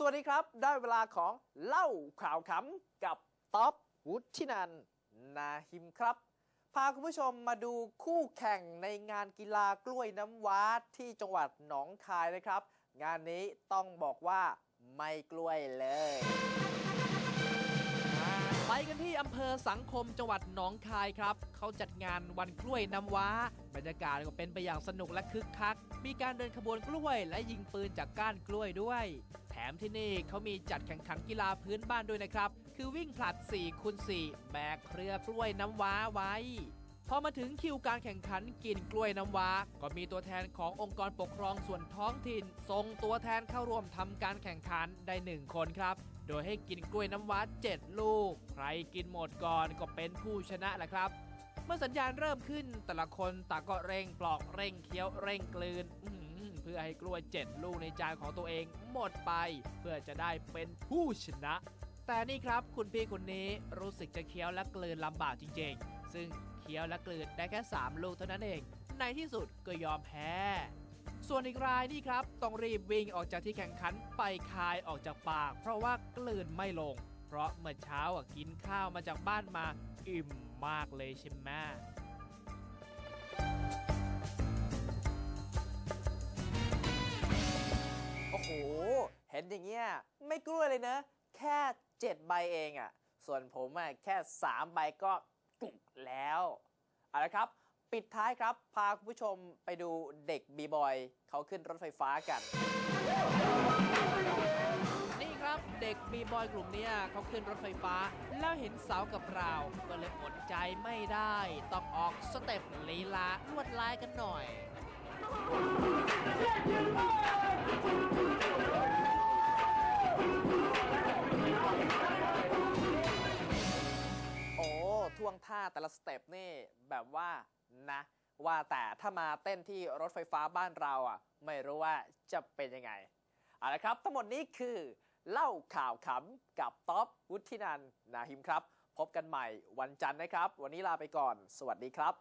สวัสดีครับ ได้เวลาของเล่าข่าวขำกับท็อปวุฒินันนาหิมครับ พาคุณผู้ชมมาดูคู่แข่งในงานกีฬากล้วยน้ำว้าที่จังหวัดหนองคายนะครับ งานนี้ต้องบอกว่าไม่กล้วยเลย อำเภอสังคมจังหวัดหนองคายครับ เขาจัดงานวันกล้วยน้ำว้า บรรยากาศก็เป็นไปอย่างสนุกและคึกคัก มีการเดินขบวนกล้วยและยิงปืนจากก้านกล้วยด้วย แถมที่นี่เขามีจัดแข่งขันกีฬาพื้นบ้านด้วยนะครับ คือวิ่งผลัด4คูณ4แบกเครือกล้วยน้ำว้าไว้พอมาถึงคิวการแข่งขันกินกล้วยน้ำว้า ก็มีตัวแทนขององค์กรปกครองส่วนท้องถิ่นส่งตัวแทนเข้าร่วมทำการแข่งขันได้หนึ่งคนครับ โดยให้กินกล้วยน้ำว้า7ลูก ใครกินหมดก่อนก็เป็นผู้ชนะแหละครับ เมื่อสัญญาณเริ่มขึ้นแต่ละคนต่างก็เร่งปลอกเร่งเคี้ยวเร่งกลืนเพื่อให้กล้วย7ลูกในจานของตัวเองหมดไป เพื่อจะได้เป็นผู้ชนะ แต่นี่ครับคุณพี่คนนี้รู้สึกจะเคี้ยวและกลืนลำบากจริงๆ ซึ่งเคี้ยวและกลืนได้แค่ 3 ลูกเท่านั้นเอง ในที่สุดก็ยอมแพ้ วนอีกรายนี่ครับ ต้องรีบวิ่งออกจากที่แข่งขันไปคายออกจากปาก เพราะว่ากลืนไม่ลง เพราะเมื่อเช้าอะกินข้าวมาจากบ้านมาอิ่มมากเลยใช่ไหมโอ้โห เห็นอย่างเงี้ยไม่กล้วยเลยนะ แค่ 7 ใบเองอะ่ะ ส่วนผมอะแค่ 3 ใบก็กุกแล้ว เอาละครับ ปิดท้ายครับ พาคุณผู้ชมไปดูเด็กบีบอยเขาขึ้นรถไฟฟ้ากัน นี่ครับเด็กบีบอยกลุ่มเนี้ยเขาขึ้นรถไฟฟ้า แล้วเห็นเสากับราวก็เลยอดใจไม่ได้ ต้องออกสเต็ปลีลาลวดลายกันหน่อย โอ้ท่วงท่าแต่ละสเต็ปนี่แบบว่า นะ ว่าแต่ถ้ามาเต้นที่รถไฟฟ้าบ้านเราอะไม่รู้ว่าจะเป็นยังไงเอาละครับ ทั้งหมดนี้คือ เล่าข่าวขำกับท็อปวุฒินันท์นาหิมครับ พบกันใหม่วันจันทร์นะครับ วันนี้ลาไปก่อน สวัสดีครับ